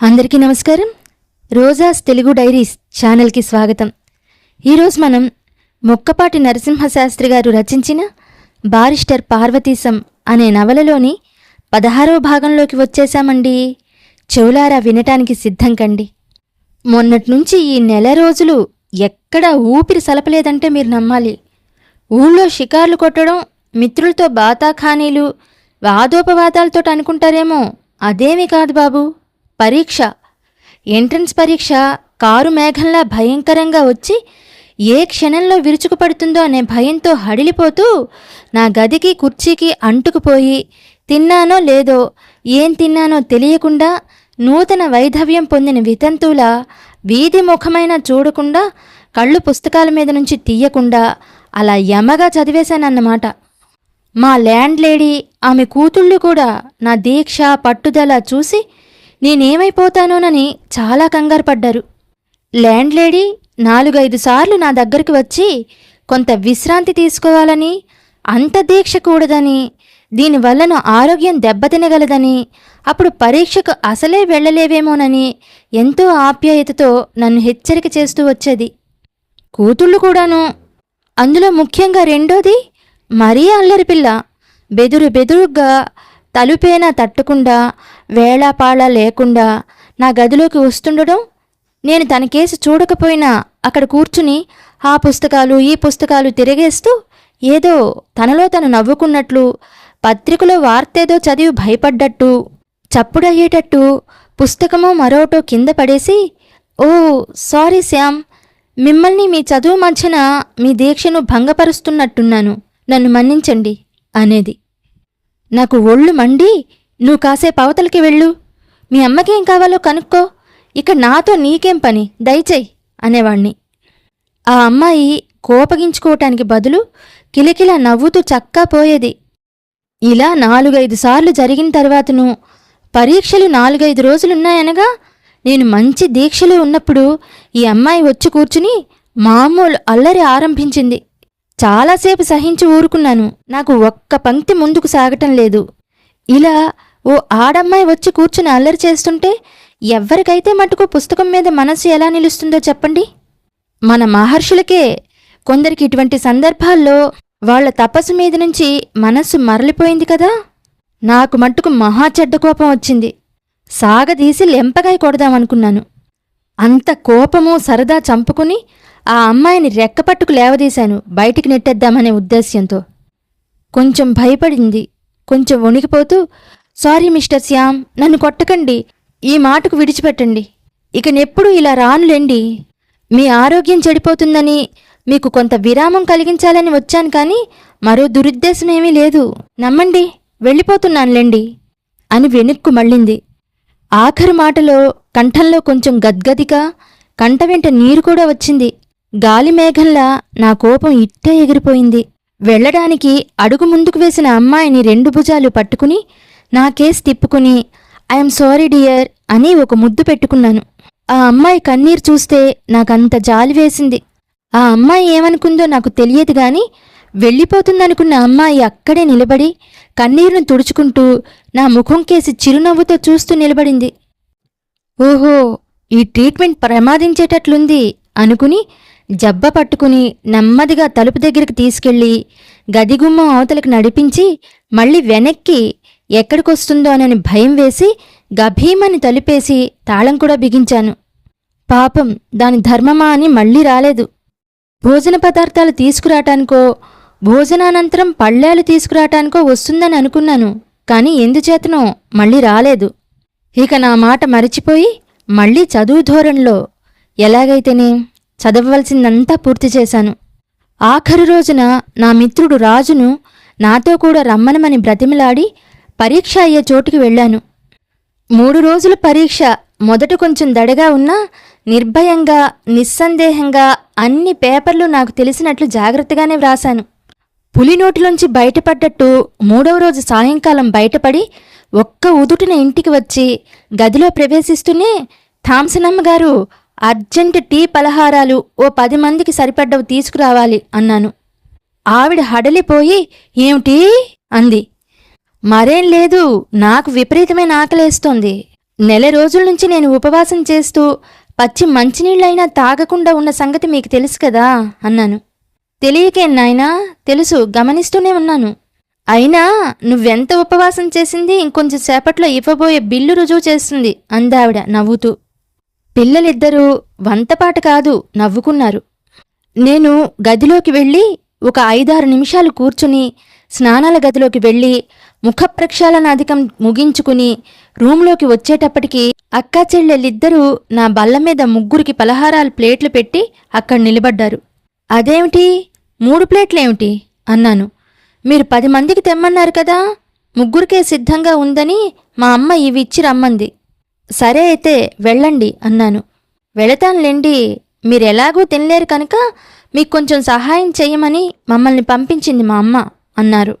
అందరికీ నమస్కారం. రోజాస్ తెలుగు డైరీస్ ఛానల్కి స్వాగతం. ఈరోజు మనం మొక్కపాటి నరసింహశాస్త్రి గారు రచించిన బారిస్టర్ పార్వతీశం అనే నవలలోని పదహారవ భాగంలోకి వచ్చేశామండి. చెవులారా వినటానికి సిద్ధం కండి. మొన్నటి నుంచి ఈ నెల రోజులు ఎక్కడా ఊపిరి సలపలేదంటే మీరు నమ్మాలి. ఊళ్ళో షికార్లు కొట్టడం మిత్రులతో బాతాఖానీలు వాదోపవాదాలతో అనుకుంటారేమో అదేమీ కాదు బాబు. పరీక్ష. ఎంట్రన్స్ పరీక్ష కారు మేఘంలా భయంకరంగా వచ్చి ఏ క్షణంలో విరుచుకుపడుతుందో అనే భయంతో హడిలిపోతూ నా గదికి కుర్చీకి అంటుకుపోయి తిన్నానో లేదో ఏం తిన్నానో తెలియకుండా నూతన వైధవ్యం పొందిన వితంతువుల వీధి ముఖమైన చూడకుండా కళ్ళు పుస్తకాల మీద నుంచి తీయకుండా అలా యమగా చదివేశానన్నమాట. మా ల్యాండ్ లేడీ ఆమె కూతుళ్ళు కూడా నా దీక్ష పట్టుదల చూసి నేనేమైపోతానోనని చాలా కంగారు పడ్డారు ల్యాండ్ లేడీ నాలుగైదు సార్లు నా దగ్గరికి వచ్చి కొంత విశ్రాంతి తీసుకోవాలని అంత దీక్ష కూడదని దీనివల్ల ఆరోగ్యం దెబ్బతినగలదని అప్పుడు పరీక్షకు అసలే వెళ్ళలేవేమోనని ఎంతో ఆప్యాయతతో నన్ను హెచ్చరిక చేస్తూ వచ్చేది. కూతుళ్ళు కూడాను. అందులో ముఖ్యంగా రెండోది మరీ అల్లరిపిల్ల బెదురు బెదురుగ్గా తలుపేనా తట్టకుండా వేళాపాళ లేకుండా నా గదిలోకి వస్తుండడం నేను తన కేసు చూడకపోయినా అక్కడ కూర్చుని ఆ పుస్తకాలు ఈ పుస్తకాలు తిరిగేస్తూ ఏదో తనలో తను నవ్వుకున్నట్లు పత్రికలో వార్తేదో చదివి భయపడ్డట్టు చప్పుడయ్యేటట్టు పుస్తకమో మరోటో కింద పడేసి ఓ సారీ శ్యామ్ మిమ్మల్ని మీ చదువు మధ్యన మీ దీక్షను భంగపరుస్తున్నట్టున్నాను. నన్ను మన్నించండి అనేది. నాకు ఒళ్ళు మండి నువ్వు కాసేపు అవతలకి వెళ్ళు. మీ అమ్మకేం కావాలో కనుక్కో. ఇక నాతో నీకేం పని? దయచేయి అనేవాణ్ణి. ఆ అమ్మాయి కోపగించుకోవటానికి బదులు కిలకిల నవ్వుతూ చక్కా పోయేది. ఇలా నాలుగైదు సార్లు జరిగిన తర్వాతను పరీక్షలు నాలుగైదు రోజులున్నాయనగా నేను మంచి దీక్షలో ఉన్నప్పుడు ఈ అమ్మాయి వచ్చి కూర్చుని మామూలు అల్లరి ఆరంభించింది. చాలాసేపు సహించి ఊరుకున్నాను. నాకు ఒక్క పంక్తి ముందుకు సాగటం లేదు. ఇలా ఓ ఆడమ్మాయి వచ్చి కూర్చుని అల్లరి చేస్తుంటే ఎవరికైతే మటుకు పుస్తకం మీద మనసు ఎలా నిలుస్తుందో చెప్పండి? మన మహర్షులకే కొందరికి ఇటువంటి సందర్భాల్లో వాళ్ళ తపస్సు మీద నుంచి మనస్సు మరలిపోయింది కదా? నాకు మట్టుకు మహా చెడ్డ కోపం వచ్చింది. సాగదీసి లెంపగాయ కొడదామనుకున్నాను. అంత కోపము సరదా చంపుకుని ఆ అమ్మాయిని రెక్కపట్టుకు లేవదీశాను. బయటికి నెట్టేద్దామనే ఉద్దేశ్యంతో. కొంచెం భయపడింది. కొంచెం వణికిపోతూ సారీ మిస్టర్ శ్యామ్ నన్ను కొట్టకండి. ఈ మాటకు విడిచిపెట్టండి. ఇక నెప్పుడు ఇలా రానులేండి. మీ ఆరోగ్యం చెడిపోతుందని మీకు కొంత విరామం కలిగించాలని వచ్చాను కానీ మరో దురుద్దేశమేమీ లేదు. నమ్మండి వెళ్ళిపోతున్నానులేండి అని వెనుక్కు మళ్ళింది. ఆఖరు మాటలో కంఠంలో కొంచెం గద్గదిగా కంట వెంట నీరు కూడా వచ్చింది. గాలి మేఘంలా నా కోపం ఇట్టే ఎగిరిపోయింది. వెళ్ళడానికి అడుగు ముందుకు వేసిన అమ్మాయిని రెండు భుజాలు పట్టుకుని నా కేసు తిప్పుకుని ఐఎమ్ సారీ డియర్ అని ఒక ముద్దు పెట్టుకున్నాను. ఆ అమ్మాయి కన్నీరు చూస్తే నాకంత జాలి వేసింది. ఆ అమ్మాయి ఏమనుకుందో నాకు తెలియదు గాని వెళ్ళిపోతుందనుకున్న అమ్మాయి అక్కడే నిలబడి కన్నీరును తుడుచుకుంటూ నా ముఖం కేసి చిరునవ్వుతో చూస్తూ నిలబడింది. ఓహో ఈ ట్రీట్మెంట్ ప్రమాదించేటట్లుంది అనుకుని జబ్బ పట్టుకుని నెమ్మదిగా తలుపు దగ్గరికి తీసుకెళ్ళి గదిగుమ్మం అవతలకు నడిపించి మళ్ళీ వెనక్కి ఎక్కడికొస్తుందో అని భయం వేసి గభీమని తలుపేసి తాళం కూడా బిగించాను. పాపం దాని ధర్మమా అని మళ్ళీ రాలేదు. భోజన పదార్థాలు తీసుకురాటానికో భోజనానంతరం పళ్ళేలు తీసుకురాటానికో వస్తుందని అనుకున్నాను కాని ఎందుచేతనో మళ్ళీ రాలేదు. ఇక నా మాట మరిచిపోయి మళ్ళీ చదువు ధోరణిలో ఎలాగైతేనే చదవవలసిందంతా పూర్తి చేశాను. ఆఖరు రోజున నా మిత్రుడు రాజును నాతో కూడా రమ్మనమని బ్రతిమలాడి పరీక్ష అయ్యే చోటుకి వెళ్ళాను. మూడు రోజుల పరీక్ష మొదట కొంచెం దడగా ఉన్నా నిర్భయంగా నిస్సందేహంగా అన్ని పేపర్లు నాకు తెలిసినట్లు జాగ్రత్తగానే వ్రాశాను. పులి నోటిలోంచి బయటపడ్డట్టు మూడవ రోజు సాయంకాలం బయటపడి ఒక్క ఉదుటిన ఇంటికి వచ్చి గదిలో ప్రవేశిస్తూనే థామ్సనమ్మ గారు అర్జెంట్ టీ పలహారాలు ఓ పది మందికి సరిపడ్డవి తీసుకురావాలి అన్నాను. ఆవిడ హడలిపోయి ఏమిటి అంది. మరేం లేదు నాకు విపరీతమైన ఆకలేస్తోంది. నెల రోజుల నుంచి నేను ఉపవాసం చేస్తూ పచ్చి మంచినీళ్ళైనా తాగకుండా ఉన్న సంగతి మీకు తెలుసు కదా? అన్నాను. తెలియకేం నాయనా తెలుసు గమనిస్తూనే ఉన్నాను. అయినా నువ్వెంత ఉపవాసం చేసింది ఇంకొంచెం సేపట్లో ఇవ్వబోయే బిల్లు రుజువు చేస్తుంది అందావిడ నవ్వుతూ. పిల్లలిద్దరూ వంతపాట కాదు నవ్వుకున్నారు. నేను గదిలోకి వెళ్ళి ఒక ఐదారు నిమిషాలు కూర్చుని స్నానాల గదిలోకి వెళ్ళి ముఖ ప్రక్షాళనాధికం ముగించుకుని రూంలోకి వచ్చేటప్పటికి అక్కా చెల్లెళ్ళిద్దరూ నా బల్ల మీద ముగ్గురికి పలహారాలు ప్లేట్లు పెట్టి అక్కడ నిలబడ్డారు. అదేమిటి? మూడు ప్లేట్లేమిటి? అన్నాను. మీరు పది మందికి తెమ్మన్నారు కదా? ముగ్గురికే సిద్ధంగా ఉందని మా అమ్మ ఇవి ఇచ్చి రమ్మంది. సరే అయితే వెళ్ళండి అన్నాను. వెళతానులేండి మీరు తినలేరు కనుక మీకు కొంచెం సహాయం చేయమని మమ్మల్ని పంపించింది మా అమ్మ అన్నారు.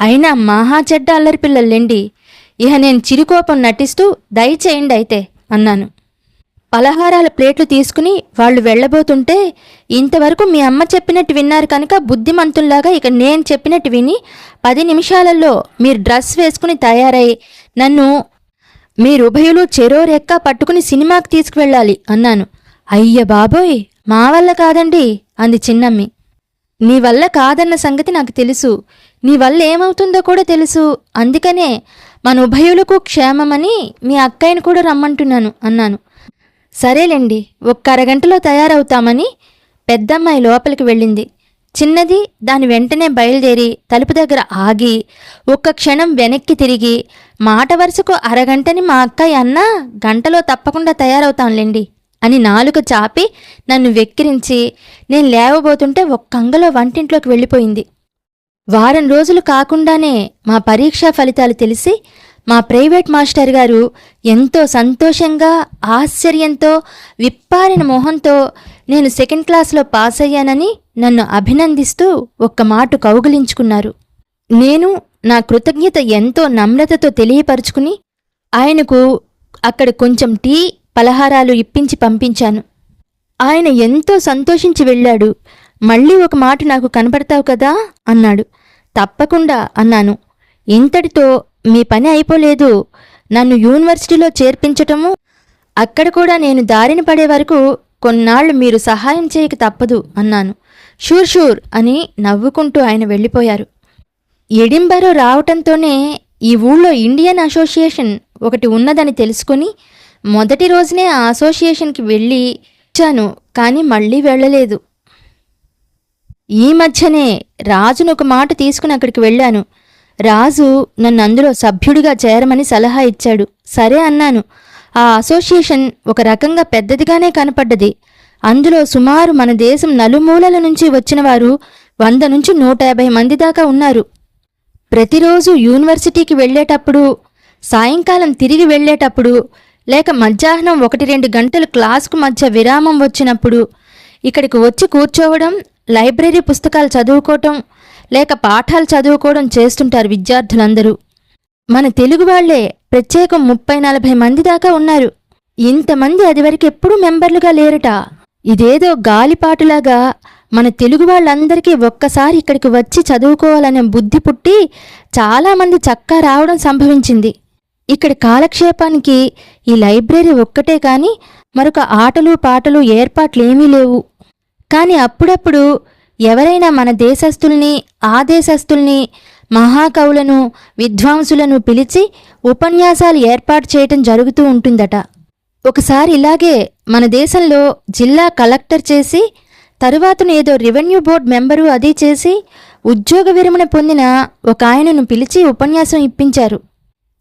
అయినా మహా చెడ్డ అల్లరి పిల్లలేండి ఇహ నేను చిరుకోపం నటిస్తూ దయచేయండి అయితే అన్నాను. పలహారాల ప్లేట్లు తీసుకుని వాళ్ళు వెళ్ళబోతుంటే ఇంతవరకు మీ అమ్మ చెప్పినట్టు విన్నారు కనుక బుద్ధిమంతుల్లాగా ఇక నేను చెప్పినట్టు విని పది నిమిషాలలో మీరు డ్రెస్ వేసుకుని తయారై నన్ను మీరుభయులు చెరో రెక్క పట్టుకుని సినిమాకి తీసుకువెళ్ళాలి అన్నాను. అయ్య బాబోయ్ మా వల్ల కాదండి అంది చిన్నమ్మి. నీ వల్ల కాదన్న సంగతి నాకు తెలుసు. నీ వల్ల ఏమవుతుందో కూడా తెలుసు. అందుకనే మన ఉభయులకు క్షేమమని మీ అక్కయ్యను కూడా రమ్మంటున్నాను అన్నాను. సరేలేండి ఒక్క అరగంటలో తయారవుతామని పెద్దమ్మాయి లోపలికి వెళ్ళింది. చిన్నది దాని వెంటనే బయలుదేరి తలుపు దగ్గర ఆగి ఒక్క క్షణం వెనక్కి తిరిగి మాట వరుసకు అరగంటని మా అక్కయ్య అన్నా గంటలో తప్పకుండా తయారవుతాంలేండి అని నాలుక చాపి నన్ను వెక్కిరించి నేను లేవబోతుంటే ఒక్కంగలో వంటింట్లోకి వెళ్ళిపోయింది. వారం రోజులు కాకుండానే మా పరీక్షా ఫలితాలు తెలిసి మా ప్రైవేట్ మాస్టర్ గారు ఎంతో సంతోషంగా ఆశ్చర్యంతో విప్పారిన మొహంతో నేను సెకండ్ క్లాస్లో పాస్ అయ్యానని నన్ను అభినందిస్తూ ఒక్క మాట కౌగిలించుకున్నారు. నేను నా కృతజ్ఞత ఎంతో నమ్రతతో తెలియపరుచుకుని ఆయనకు అక్కడ కొంచెం టీ పలహారాలు ఇప్పించి పంపించాను. ఆయన ఎంతో సంతోషించి వెళ్ళాడు. మళ్ళీ ఒక మాట నాకు కనపడతావు కదా? అన్నాడు. తప్పకుండా అన్నాను. ఇంతటితో మీ పని అయిపోలేదు. నన్ను యూనివర్సిటీలో చేర్పించటము అక్కడ కూడా నేను దారిన పడే వరకు కొన్నాళ్ళు మీరు సహాయం చేయక తప్పదు అన్నాను. షూర్ షూర్ అని నవ్వుకుంటూ ఆయన వెళ్ళిపోయారు. ఎడింబరో రావటంతోనే ఈ ఊళ్ళో ఇండియన్ అసోసియేషన్ ఒకటి ఉన్నదని తెలుసుకుని మొదటి రోజునే ఆ అసోసియేషన్కి వెళ్ళి వచ్చాను కానీ మళ్ళీ వెళ్ళలేదు. ఈ మధ్యనే రాజును ఒక మాట తీసుకుని అక్కడికి వెళ్ళాను. రాజు నన్ను అందులో సభ్యుడిగా చేరమని సలహా ఇచ్చాడు. సరే అన్నాను. ఆ అసోసియేషన్ ఒక రకంగా పెద్దదిగానే కనపడ్డది. అందులో సుమారు మన దేశం నలుమూలల నుంచి వచ్చిన వారు వంద నుంచి నూట యాభై మంది దాకా ఉన్నారు. ప్రతిరోజు యూనివర్సిటీకి వెళ్ళేటప్పుడు సాయంకాలం తిరిగి వెళ్ళేటప్పుడు లేక మధ్యాహ్నం ఒకటి రెండు గంటలు క్లాసుకు మధ్య విరామం వచ్చినప్పుడు ఇక్కడికి వచ్చి కూర్చోవడం లైబ్రరీ పుస్తకాలు చదువుకోవటం లేక పాఠాలు చదువుకోవడం చేస్తుంటారు విద్యార్థులందరూ. మన తెలుగు వాళ్ళే ప్రత్యేకం ముప్పై నలభై మంది దాకా ఉన్నారు. ఇంతమంది అదివరకు ఎప్పుడూ మెంబర్లుగా లేరట. ఇదేదో గాలిపాటులాగా మన తెలుగు వాళ్ళందరికీ ఒక్కసారి ఇక్కడికి వచ్చి చదువుకోవాలనే బుద్ధి పుట్టి చాలామంది చక్కా రావడం సంభవించింది. ఇక్కడ కాలక్షేపానికి ఈ లైబ్రరీ ఒక్కటే కానీ మరొక ఆటలు పాటలు ఏర్పాట్లేమీ లేవు. కానీ అప్పుడప్పుడు ఎవరైనా మన దేశస్థుల్ని ఆ దేశస్థుల్ని మహాకవులను విద్వాంసులను పిలిచి ఉపన్యాసాలు ఏర్పాటు చేయటం జరుగుతూ ఉంటుందట. ఒకసారి ఇలాగే మన దేశంలో జిల్లా కలెక్టర్ చేసి తరువాతను ఏదో రెవెన్యూ బోర్డ్ మెంబరు అది చేసి ఉద్యోగ విరమణ పొందిన ఒక ఆయనను పిలిచి ఉపన్యాసం ఇప్పించారు.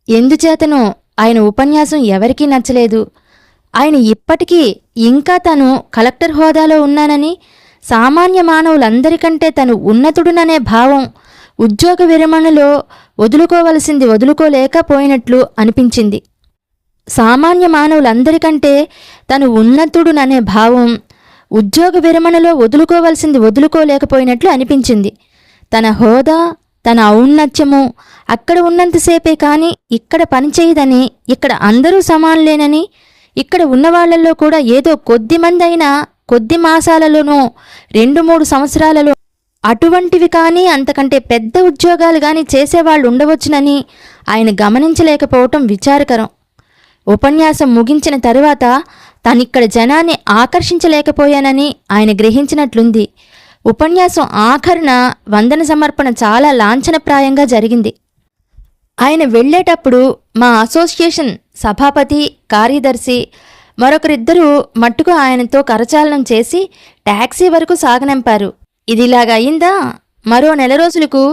ఎందుచేతనో ఆయన ఉపన్యాసం ఎవరికీ నచ్చలేదు. ఆయన ఇప్పటికీ ఇంకా తను కలెక్టర్ హోదాలో ఉన్నానని సామాన్య మానవులందరికంటే తను ఉన్నతుడుననే భావం ఉద్యోగ విరమణలో వదులుకోవలసింది వదులుకోలేకపోయినట్లు అనిపించింది. సామాన్య మానవులందరికంటే తను ఉన్నతుడుననే భావం ఉద్యోగ విరమణలో వదులుకోవలసింది వదులుకోలేకపోయినట్లు అనిపించింది. తన హోదా తన ఔన్నత్యము అక్కడ ఉన్నంతసేపే కానీ ఇక్కడ పనిచేయదని ఇక్కడ అందరూ సమానులేనని ఇక్కడ ఉన్నవాళ్ళలో కూడా ఏదో కొద్ది మంది అయినా కొద్ది మాసాలలోనూ రెండు మూడు సంవత్సరాలలో అటువంటివి కానీ అంతకంటే పెద్ద ఉద్యోగాలు కానీ చేసేవాళ్ళు ఉండవచ్చునని ఆయన గమనించలేకపోవటం విచారకరం. ఉపన్యాసం ముగించిన తరువాత తనిక్కడ జనాన్ని ఆకర్షించలేకపోయానని ఆయన గ్రహించినట్లుంది. ఉపన్యాసం ఆఖరున వందన సమర్పణ చాలా లాంఛనప్రాయంగా జరిగింది. ఆయన వెళ్ళేటప్పుడు మా అసోసియేషన్ సభాపతి కార్యదర్శి మరొకరిద్దరూ మట్టుకు ఆయనతో కరచాలనం చేసి టాక్సీ వరకు సాగనంపారు. ఇదిలాగయిందా మరో నెల రోజులకు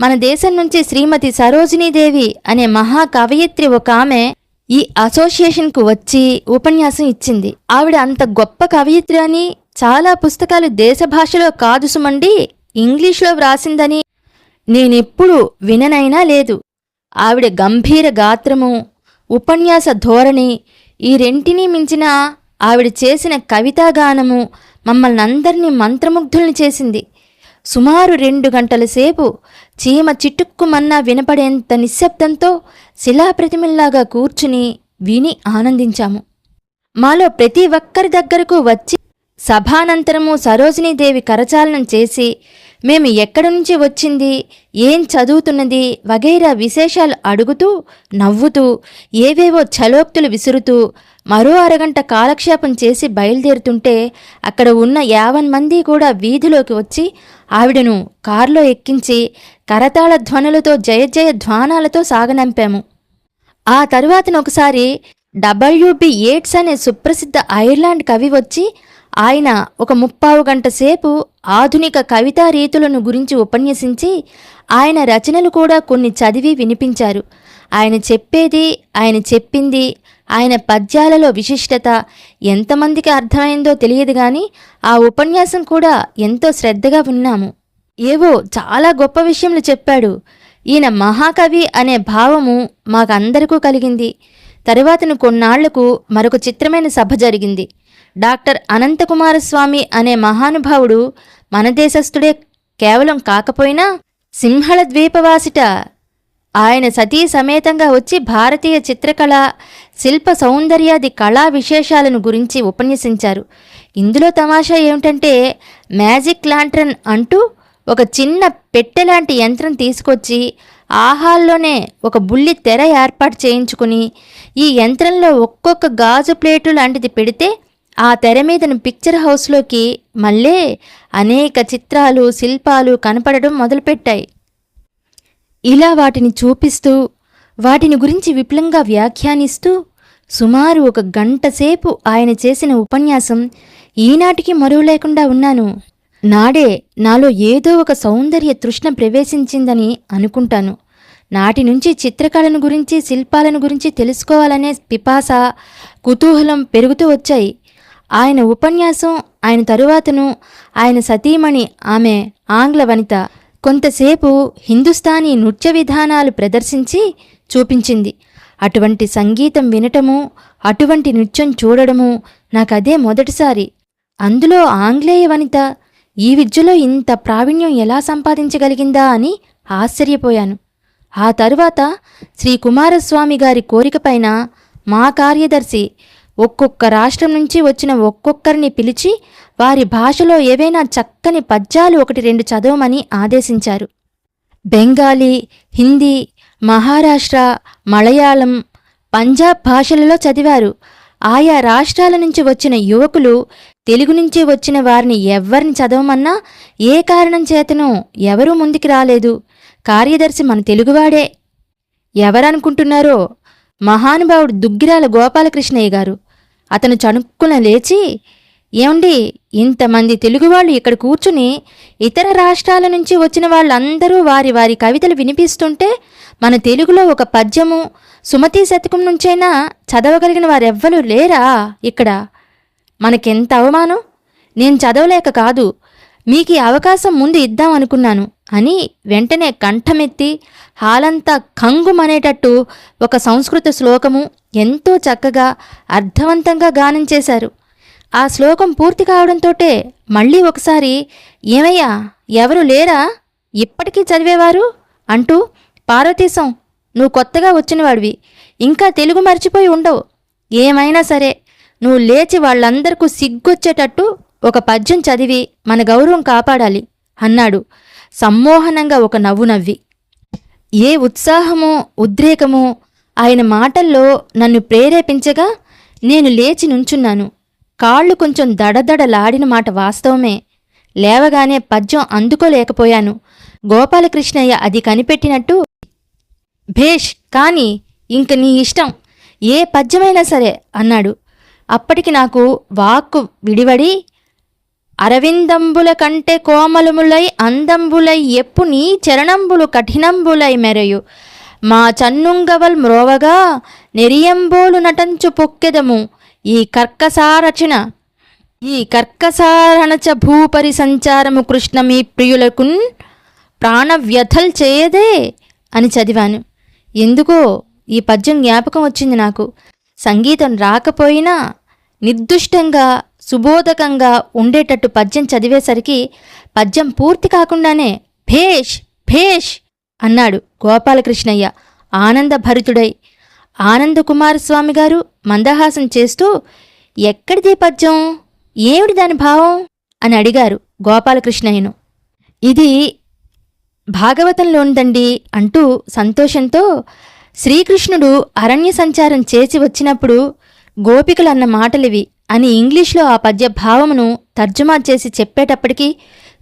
మన దేశం నుంచి శ్రీమతి సరోజినీదేవి అనే మహా కవయిత్రి ఒక ఆమె ఈ అసోసియేషన్కు వచ్చి ఉపన్యాసం ఇచ్చింది. ఆవిడ అంత గొప్ప కవయిత్రి అని చాలా పుస్తకాలు దేశ భాషలో కాదు సుమండి ఇంగ్లీష్లో వ్రాసిందని నేనెప్పుడు విననైనా లేదు. ఆవిడ గంభీర గాత్రము ఉపన్యాస ధోరణి ఈ రెంటినీ మించిన ఆవిడ చేసిన కవితాగానము మమ్మల్ని అందరినీ మంత్రముగ్ధుల్ని చేసింది. సుమారు రెండు గంటల సేపు చీమ చిట్టుక్కుమన్నా వినపడేంత నిశ్శబ్దంతో శిలాప్రతిమల్లాగా కూర్చుని విని ఆనందించాము. మాలో ప్రతి ఒక్కరి దగ్గరకు వచ్చి సభానంతరము సరోజినీదేవి కరచాలనం చేసి మేము ఎక్కడి నుంచి వచ్చింది? ఏం చదువుతున్నది? వగైరా విశేషాలు అడుగుతూ నవ్వుతూ ఏవేవో చలోక్తులు విసురుతూ మరో అరగంట కాలక్షేపం చేసి బయలుదేరుతుంటే అక్కడ ఉన్న యావన్ మంది కూడా వీధిలోకి వచ్చి ఆవిడను కారులో ఎక్కించి కరతాళ ధ్వనులతో జయ జయ ధ్వానాలతో సాగనంపాము. ఆ తరువాతన ఒకసారి డబ్ల్యూబి ఏట్స్ అనే సుప్రసిద్ధ ఐర్లాండ్ కవి వచ్చి ఆయన ఒక ముప్పావు గంట సేపు ఆధునిక కవితా రీతులను గురించి ఉపన్యసించి ఆయన రచనలు కూడా కొన్ని చదివి వినిపించారు. ఆయన చెప్పేది ఆయన చెప్పింది ఆయన పద్యాలలో విశిష్టత ఎంతమందికి అర్థమైందో తెలియదు గాని ఆ ఉపన్యాసం కూడా ఎంతో శ్రద్ధగా విన్నాము. ఏవో చాలా గొప్ప విషయములు చెప్పాడు. ఈయన మహాకవి అనే భావము మాకందరికూ కలిగింది. తరువాతను కొన్నాళ్ళకు మరొక చిత్రమైన సభ జరిగింది. డాక్టర్ అనంతకుమారస్వామి అనే మహానుభావుడు మన దేశస్థుడే కేవలం కాకపోయినా సింహళ ద్వీపవాసిట ఆయన సతీ సమేతంగా వచ్చి భారతీయ చిత్రకళ శిల్ప సౌందర్యాది కళా విశేషాలను గురించి ఉపన్యసించారు. ఇందులో తమాషా ఏమిటంటే మ్యాజిక్ లాంట్రన్ అంటూ ఒక చిన్న పెట్టె లాంటి యంత్రం తీసుకొచ్చి ఆ హాల్లోనే ఒక బుల్లి తెర ఏర్పాటు చేయించుకుని ఈ యంత్రంలో ఒక్కొక్క గాజు ప్లేటు లాంటిది పెడితే ఆ తెర మీదను పిక్చర్ హౌస్లోకి మళ్ళీ అనేక చిత్రాలు శిల్పాలు కనపడడం మొదలుపెట్టాయి. ఇలా వాటిని చూపిస్తూ వాటిని గురించి విపులంగా వ్యాఖ్యానిస్తూ సుమారు ఒక గంట సేపు ఆయన చేసిన ఉపన్యాసం ఈనాటికి మరువు లేకుండా ఉన్నాను. నాడే నాలో ఏదో ఒక సౌందర్య తృష్ణ ప్రవేశించిందని అనుకుంటాను. నాటి నుంచి చిత్రకళను గురించి శిల్పాలను గురించి తెలుసుకోవాలనే పిపాస కుతూహలం పెరుగుతూ వచ్చాయి. ఆయన ఉపన్యాసం ఆయన తరువాతను ఆయన సతీమణి ఆమె ఆంగ్ల వనిత. కొంతసేపు హిందుస్థానీ నృత్య విధానాలు ప్రదర్శించి చూపించింది. అటువంటి సంగీతం వినటము అటువంటి నృత్యం చూడడము నాకదే మొదటిసారి. అందులో ఆంగ్లేయ వనిత ఈ విద్యలో ఇంత ప్రావీణ్యం ఎలా సంపాదించగలిగిందా అని ఆశ్చర్యపోయాను. ఆ తరువాత శ్రీ కుమారస్వామి గారి కోరికపైన మా కార్యదర్శి ఒక్కొక్క రాష్ట్రం నుంచి వచ్చిన ఒక్కొక్కరిని పిలిచి వారి భాషలో ఏవైనా చక్కని పద్యాలు ఒకటి రెండు చదవమని ఆదేశించారు. బెంగాలీ హిందీ మహారాష్ట్ర మలయాళం పంజాబ్ భాషలలో చదివారు. ఆయా రాష్ట్రాల నుంచి వచ్చిన యువకులు తెలుగు నుంచి వచ్చిన వారిని ఎవ్వరిని చదవమన్నా ఏ కారణం చేతనో ఎవరూ ముందుకు రాలేదు. కార్యదర్శి మన తెలుగువాడే. ఎవరనుకుంటున్నారో? మహానుభావుడు దుగ్గిరాల గోపాలకృష్ణయ్య గారు. అతను చణుక్కున లేచి ఏమండి ఇంతమంది తెలుగువాళ్ళు ఇక్కడ కూర్చుని ఇతర రాష్ట్రాల నుంచి వచ్చిన వాళ్ళందరూ వారి వారి కవితలు వినిపిస్తుంటే మన తెలుగులో ఒక పద్యము సుమతి శతకం నుంచైనా చదవగలిగిన వారెవ్వరూ లేరా ఇక్కడ? మనకెంత అవమానం? నేను చదవలేక కాదు మీకు ఈ అవకాశం ముందు ఇద్దాం అనుకున్నాను అని వెంటనే కంఠమెత్తి హాలంతా కంగుమనేటట్టు ఒక సంస్కృత శ్లోకము ఎంతో చక్కగా అర్థవంతంగా గానం చేశారు. ఆ శ్లోకం పూర్తి కావడంతోటే మళ్ళీ ఒకసారి ఏమయ్యా ఎవరు లేరా? ఇప్పటికీ చదివేవారు? అంటూ పార్వతీశం నువ్వు కొత్తగా వచ్చినవాడివి. ఇంకా తెలుగు మర్చిపోయి ఉండవు. ఏమైనా సరే నువ్వు లేచి వాళ్ళందరికీ సిగ్గొచ్చేటట్టు ఒక పద్యం చదివి మన గౌరవం కాపాడాలి అన్నాడు సమ్మోహనంగా ఒక నవ్వు నవ్వి. ఏ ఉత్సాహమో ఉద్రేకమో ఆయన మాటల్లో నన్ను ప్రేరేపించగా నేను లేచి నుంచున్నాను. కాళ్ళు కొంచెం దడదడలాడిన మాట వాస్తవమే. లేవగానే పద్యం అందుకోలేకపోయాను. గోపాలకృష్ణయ్య అది కనిపెట్టినట్టు భేష్ కాని ఇంక నీ ఇష్టం. ఏ పద్యమైనా సరే అన్నాడు. అప్పటికి నాకు వాక్కు విడివడి అరవిందంబుల కంటే కోమలములై అందంబులై ఎప్పు నీ చరణంబులు కఠినంబులై మెరయు. మా చన్నుంగవల్ మ్రోవగా నెరియంబోలు నటంచు పొక్కెదము. ఈ కర్కసారచన ఈ కర్కసారణచ భూపరి సంచారము కృష్ణ మీ ప్రియులకున్ ప్రాణవ్యథల్ చేయదే అని చదివాను. ఎందుకో ఈ పద్యం జ్ఞాపకం వచ్చింది నాకు. సంగీతం రాకపోయినా నిర్దుష్టంగా సుబోధకంగా ఉండేటట్టు పద్యం చదివేసరికి పద్యం పూర్తి కాకుండానే భేష్ భేష్ అన్నాడు గోపాలకృష్ణయ్య. ఆనందభరితుడై. ఆనందకుమారస్వామి గారు మందహాసం చేస్తూ ఎక్కడిది పద్యం? ఏమిటి దాని భావం? అని అడిగారు గోపాలకృష్ణయ్యను. ఇది భాగవతంలోనిదండి అంటూ సంతోషంతో శ్రీకృష్ణుడు అరణ్య సంచారం చేసి వచ్చినప్పుడు గోపికలన్న మాటలివి అని ఇంగ్లీష్లో ఆ పద్య భావమును తర్జుమా చేసి చెప్పేటప్పటికీ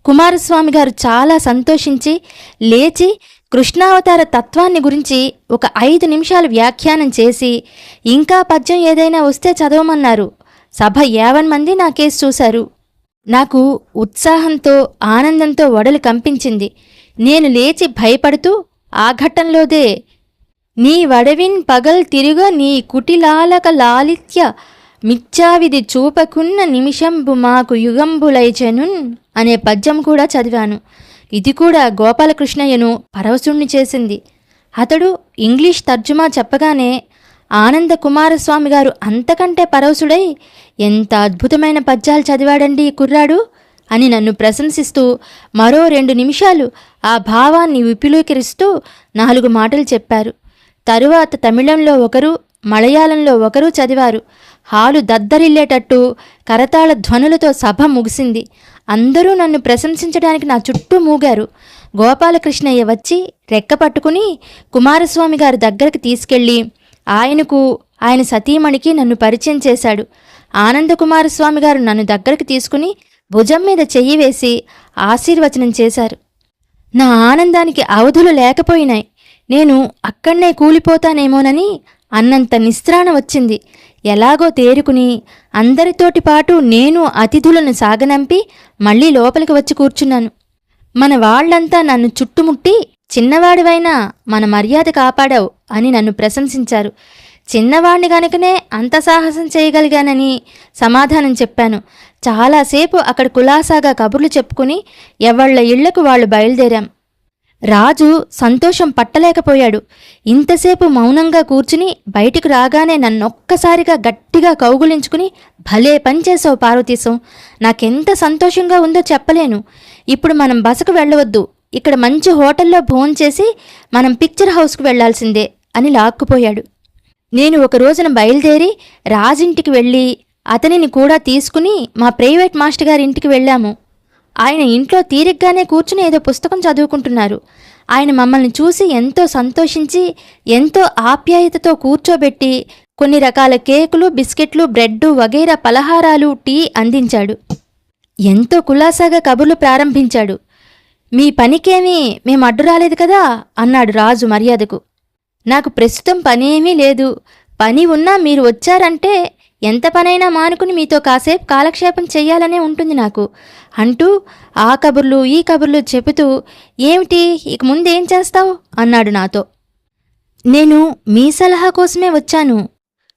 కుమారస్వామి గారు చాలా సంతోషించి లేచి కృష్ణావతార తత్వాన్ని గురించి ఒక ఐదు నిమిషాలు వ్యాఖ్యానం చేసి ఇంకా పద్యం ఏదైనా వస్తే చదవమన్నారు. సభ యావన్ మంది నా కేసు చూశారు. నాకు ఉత్సాహంతో ఆనందంతో వడలు కంపించింది. నేను లేచి భయపడుతూ ఆ ఘట్టంలోదే నీ వడవిన్ పగల్ తిరుగ నీ కుటిలాలక లాలిత్య మిచ్చావిది చూపకున్న నిమిషంబు మాకు యుగంబులైచెనున్ అనే పద్యం కూడా చదివాను. ఇది కూడా గోపాలకృష్ణయ్యను పరవశుణ్ణి చేసింది. అతడు ఇంగ్లీష్ తర్జుమా చెప్పగానే ఆనంద కుమారస్వామి గారు అంతకంటే పరవశుడై ఎంత అద్భుతమైన పద్యాలు చదివాడండి ఈ కుర్రాడు అని నన్ను ప్రశంసిస్తూ మరో రెండు నిమిషాలు ఆ భావాన్ని విపులీకరిస్తూ నాలుగు మాటలు చెప్పారు. తరువాత తమిళంలో ఒకరు మలయాళంలో ఒకరు చదివారు. హాలు దద్దరిల్లేటట్టు కరతాళ ధ్వనులతో సభ ముగిసింది. అందరూ నన్ను ప్రశంసించడానికి నా చుట్టూ మూగారు. గోపాలకృష్ణయ్య వచ్చి రెక్క పట్టుకుని కుమారస్వామి గారి దగ్గరికి తీసుకెళ్ళి ఆయనకు ఆయన సతీమణికి నన్ను పరిచయం చేశాడు. ఆనందకుమారస్వామి గారు నన్ను దగ్గరికి తీసుకుని భుజం మీద చెయ్యి వేసి ఆశీర్వచనం చేశారు. నా ఆనందానికి అవధులు లేకపోయినాయి. నేను అక్కడనే కూలిపోతానేమోనని అన్నంత నిస్త్రాణ వచ్చింది. ఎలాగో తేరుకుని అందరితోటి పాటు నేను అతిథులను సాగనంపి మళ్ళీ లోపలికి వచ్చి కూర్చున్నాను. మన వాళ్ళంతా నన్ను చుట్టుముట్టి చిన్నవాడివైనా మన మర్యాద కాపాడావు అని నన్ను ప్రశంసించారు. చిన్నవాణ్ణి గనుకనే అంత సాహసం చేయగలిగానని సమాధానం చెప్పాను. చాలాసేపు అక్కడ కులాసాగా కబుర్లు చెప్పుకుని ఎవళ్ళ ఇళ్ళకు వాళ్ళు బయలుదేరాం. రాజు సంతోషం పట్టలేకపోయాడు. ఇంతసేపు మౌనంగా కూర్చుని బయటికి రాగానే నన్నొక్కసారిగా గట్టిగా కౌగులించుకుని భలే పనిచేసావు పార్వతీశం నాకెంత సంతోషంగా ఉందో చెప్పలేను. ఇప్పుడు మనం బసకు వెళ్ళవద్దు. ఇక్కడ మంచి హోటల్లో భోంచేసి మనం పిక్చర్ హౌస్కు వెళ్ళాల్సిందే అని లాక్కుపోయాడు. నేను ఒక రోజున బయలుదేరి రాజింటికి వెళ్ళి అతనిని కూడా తీసుకుని మా ప్రైవేట్ మాస్టర్ గారి ఇంటికి వెళ్ళాము. ఆయన ఇంట్లో తీరిగ్గానే కూర్చుని ఏదో పుస్తకం చదువుకుంటున్నారు. ఆయన మమ్మల్ని చూసి ఎంతో సంతోషించి ఎంతో ఆప్యాయతతో కూర్చోబెట్టి కొన్ని రకాల కేకులు బిస్కెట్లు బ్రెడ్ వగైరా పలహారాలు టీ అందించాడు. ఎంతో కులాసాగా కబుర్లు ప్రారంభించాడు. మీ పనికేమీ మేము అడ్డు రాలేదు కదా? అన్నాడు రాజు మర్యాదకు. నాకు ప్రస్తుతం పని ఏమీ లేదు. పని ఉన్నా మీరు వచ్చారంటే ఎంత పనైనా మానుకుని మీతో కాసేపు కాలక్షేపం చెయ్యాలనే ఉంటుంది నాకు. అంటూ ఆ కబుర్లు ఈ కబుర్లు చెబుతూ ఏమిటి ఇక ముందేం చేస్తావు? అన్నాడు నాతో. నేను మీ సలహా కోసమే వచ్చాను.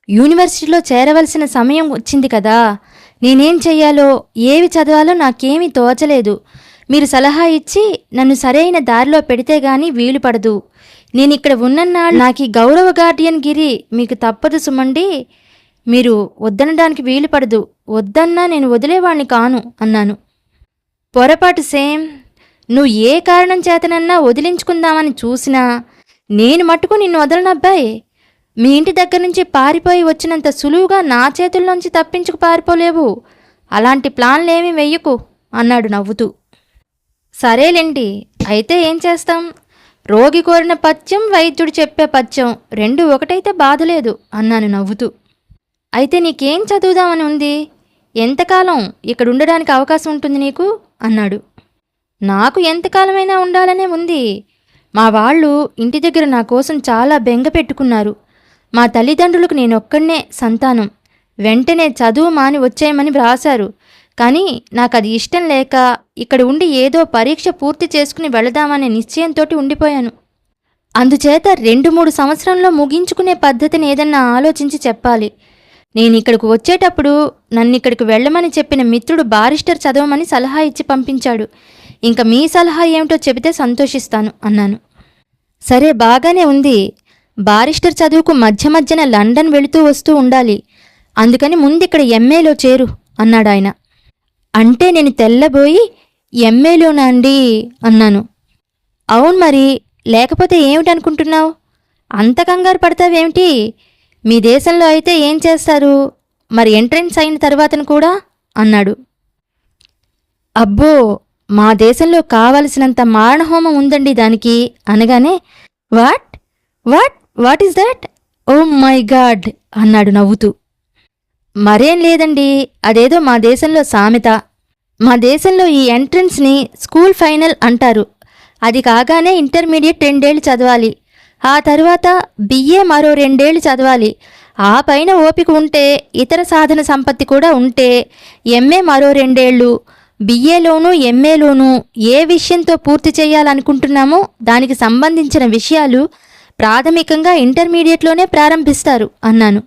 యూనివర్సిటీలో చేరవలసిన సమయం వచ్చింది కదా. నేనేం చెయ్యాలో ఏవి చదవాలో నాకేమీ తోచలేదు. మీరు సలహా ఇచ్చి నన్ను సరైన దారిలో పెడితే గాని వీలు పడదు. నేను ఇక్కడ ఉన్నన్నాళ్ళు నాకు ఈ గౌరవ గార్డియన్ గిరి మీకు తప్పదు సుమండి. మీరు వద్దనడానికి వీలు పడదు. వద్దన్నా నేను వదిలేవాణ్ణి కాను అన్నాను. పొరపాటు సేమ్. నువ్వు ఏ కారణం చేతనన్నా వదిలించుకుందామని చూసినా నేను మట్టుకు నిన్ను వదలనబ్బాయి. మీ ఇంటి దగ్గర నుంచి పారిపోయి వచ్చినంత సులువుగా నా చేతుల్లోంచి తప్పించుకు పారిపోలేవు. అలాంటి ప్లాన్లేమీ వెయ్యకు అన్నాడు నవ్వుతూ. సరేలేండి అయితే ఏం చేస్తాం? రోగి కోరిన పథ్యం వైద్యుడు చెప్పే పథ్యం రెండు ఒకటైతే బాధలేదు అన్నాను నవ్వుతూ. అయితే నీకేం చదువుదామని ఉంది? ఎంతకాలం ఇక్కడ ఉండడానికి అవకాశం ఉంటుంది నీకు? అన్నాడు. నాకు ఎంతకాలమైనా ఉండాలనే ఉంది. మా వాళ్ళు ఇంటి దగ్గర నా కోసం చాలా బెంగ పెట్టుకున్నారు. మా తల్లిదండ్రులకు నేనొక్కడనే సంతానం. వెంటనే చదువు మాని వచ్చేయమని వ్రాశారు. కానీ నాకు అది ఇష్టం లేక ఇక్కడ ఉండి ఏదో పరీక్ష పూర్తి చేసుకుని వెళదామనే నిశ్చయంతో ఉండిపోయాను. అందుచేత రెండు మూడు సంవత్సరంలో ముగించుకునే పద్ధతిని ఏదన్నా ఆలోచించి చెప్పాలి. నేను ఇక్కడికి వచ్చేటప్పుడు నన్ను ఇక్కడికి వెళ్ళమని చెప్పిన మిత్రుడు బారిస్టర్ చదవమని సలహా ఇచ్చి పంపించాడు. ఇంకా మీ సలహా ఏమిటో చెబితే సంతోషిస్తాను అన్నాను. సరే బాగానే ఉంది. బారిస్టర్ చదువుకు మధ్య మధ్యన లండన్ వెళుతూ వస్తూ ఉండాలి. అందుకని ముందు ఇక్కడ ఎంఏలో చేరు అన్నాడు ఆయన అంటే నేను తెల్లబోయి ఎంఏలోనా అండి అన్నాను. అవును మరి లేకపోతే ఏమిటనుకుంటున్నావు? అంత కంగారు పడతావేమిటి? మీ దేశంలో అయితే ఏం చేస్తారు? మరి ఎంట్రన్స్ అయిన తర్వాతను కూడా అన్నాడు. అబ్బో మా దేశంలో కావలసినంత మారణహోమం ఉందండి దానికి అనగానే what? What? What is that? Oh my God! అన్నాడు నవ్వుతూ. మరేం లేదండి అదేదో మా దేశంలో సామెత. మా దేశంలో ఈ ఎంట్రన్స్ని స్కూల్ ఫైనల్ అంటారు. అది కాగానే ఇంటర్మీడియట్ రెండేళ్ళు చదవాలి. ఆ తర్వాత బిఏ మరో రెండేళ్ళు చదవాలి. ఆ పైన ఓపిక ఉంటే ఇతర సాధన సంపత్తి కూడా ఉంటే ఎంఏ మరో రెండేళ్ళు బిఏలోనూ ఎంఏలోనూ ఏ విషయంతో పూర్తి చేయాలనుకుంటున్నామో దానికి సంబంధించిన విషయాలు ప్రాథమికంగా ఇంటర్మీడియట్లోనే ప్రారంభిస్తారు అన్నాను.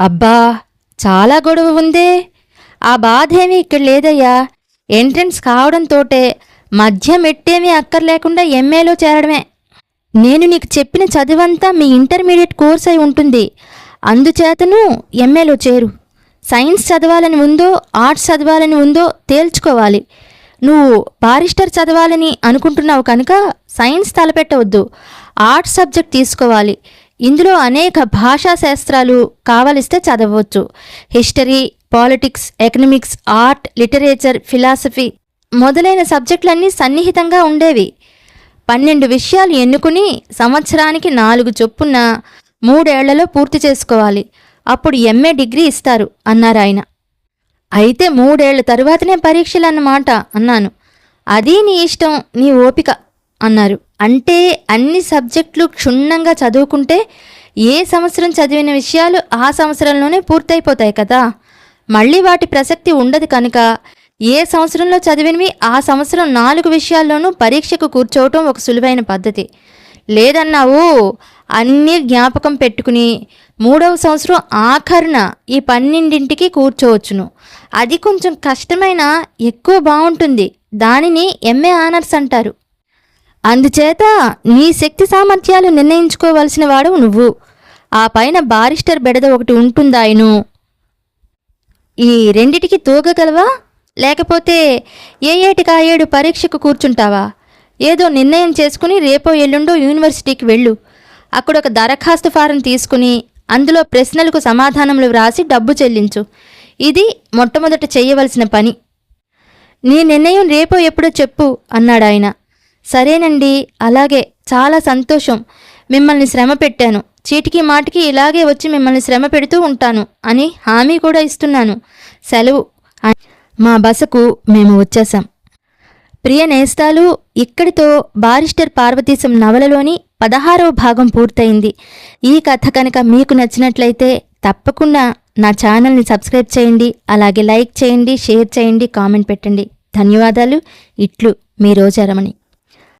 అబ్బా చాలా గొడవ ఉందే. ఆ బాధ ఏమీ ఇక్కడ లేదయ్యా. ఎంట్రన్స్ కావడంతోటే మధ్య మెట్టేమీ అక్కర్లేకుండా ఎంఏలో చేరడమే. నేను నీకు చెప్పిన చదువంతా మీ ఇంటర్మీడియట్ కోర్స్ అయి ఉంటుంది. అందుచేతను ఎంఏలో చేరు. సైన్స్ చదవాలని ఉందో ఆర్ట్స్ చదవాలని ఉందో తేల్చుకోవాలి. నువ్వు బారిస్టర్ చదవాలని అనుకుంటున్నావు కనుక సైన్స్ తలపెట్టవద్దు. ఆర్ట్స్ సబ్జెక్ట్ తీసుకోవాలి. ఇందులో అనేక భాషా శాస్త్రాలు కావలిస్తే చదవచ్చు history politics economics art literature philosophy మొదలైన సబ్జెక్టులన్నీ సన్నిహితంగా ఉండేవి. పన్నెండు విషయాలు ఎన్నుకుని సంవత్సరానికి నాలుగు చొప్పున మూడేళ్ళలో పూర్తి చేసుకోవాలి. అప్పుడు ఎంఏ డిగ్రీ ఇస్తారు అన్నారు ఆయన. అయితే మూడేళ్ళ తరువాతనే పరీక్షలు అన్నమాట అన్నాను. అది నీ ఇష్టం నీ ఓపిక అన్నారు. అంటే అన్ని సబ్జెక్టులు క్షుణ్ణంగా చదువుకుంటే ఏ సంవత్సరం చదివిన విషయాలు ఆ సంవత్సరంలోనే పూర్తయిపోతాయి కదా. మళ్ళీ వాటి ప్రసక్తి ఉండదు కనుక ఏ సంవత్సరంలో చదివినవి ఆ సంవత్సరం నాలుగు విషయాల్లోనూ పరీక్షకు కూర్చోవటం ఒక సులువైన పద్ధతి. లేదన్నావు అన్నీ జ్ఞాపకం పెట్టుకుని మూడవ సంవత్సరం ఆఖరున ఈ పన్నెండింటికి కూర్చోవచ్చును. అది కొంచెం కష్టమైన ఎక్కువ బాగుంటుంది దానిని ఎంఏ ఆనర్స్ అంటారు. అందుచేత నీ శక్తి సామర్థ్యాలు నిర్ణయించుకోవలసిన వాడు నువ్వు. ఆ పైన బారిస్టర్ బెడద ఒకటి ఉంటుందాయను. ఈ రెండిటికి తూగగలవా? లేకపోతే ఏ ఏటికి ఏడు పరీక్షకు కూర్చుంటావా? ఏదో నిర్ణయం చేసుకుని రేపో ఎల్లుండో యూనివర్సిటీకి వెళ్ళు. అక్కడ ఒక దరఖాస్తు ఫారం తీసుకుని అందులో ప్రశ్నలకు సమాధానములు వ్రాసి డబ్బు చెల్లించు. ఇది మొట్టమొదట చేయవలసిన పని. నీ నిర్ణయం రేపో ఎప్పుడో చెప్పు అన్నాడు ఆయన సరేనండి అలాగే. చాలా సంతోషం. మిమ్మల్ని శ్రమ పెట్టాను. చీటికి మాటికి ఇలాగే వచ్చి మిమ్మల్ని శ్రమ పెడుతూ ఉంటాను అని హామీ కూడా ఇస్తున్నాను. సెలవు. అని మా బసకు మేము వచ్చేసాం ప్రియ నేస్తాలు ఇక్కడితో బారిస్టర్ పార్వతీశం నవలలోని పదహారవ భాగం పూర్తయింది. ఈ కథ కనుక మీకు నచ్చినట్లయితే తప్పకుండా నా ఛానల్ని సబ్స్క్రైబ్ చేయండి అలాగే లైక్ చేయండి షేర్ చేయండి కామెంట్ పెట్టండి. ధన్యవాదాలు. ఇట్లు మీ రోజారమణి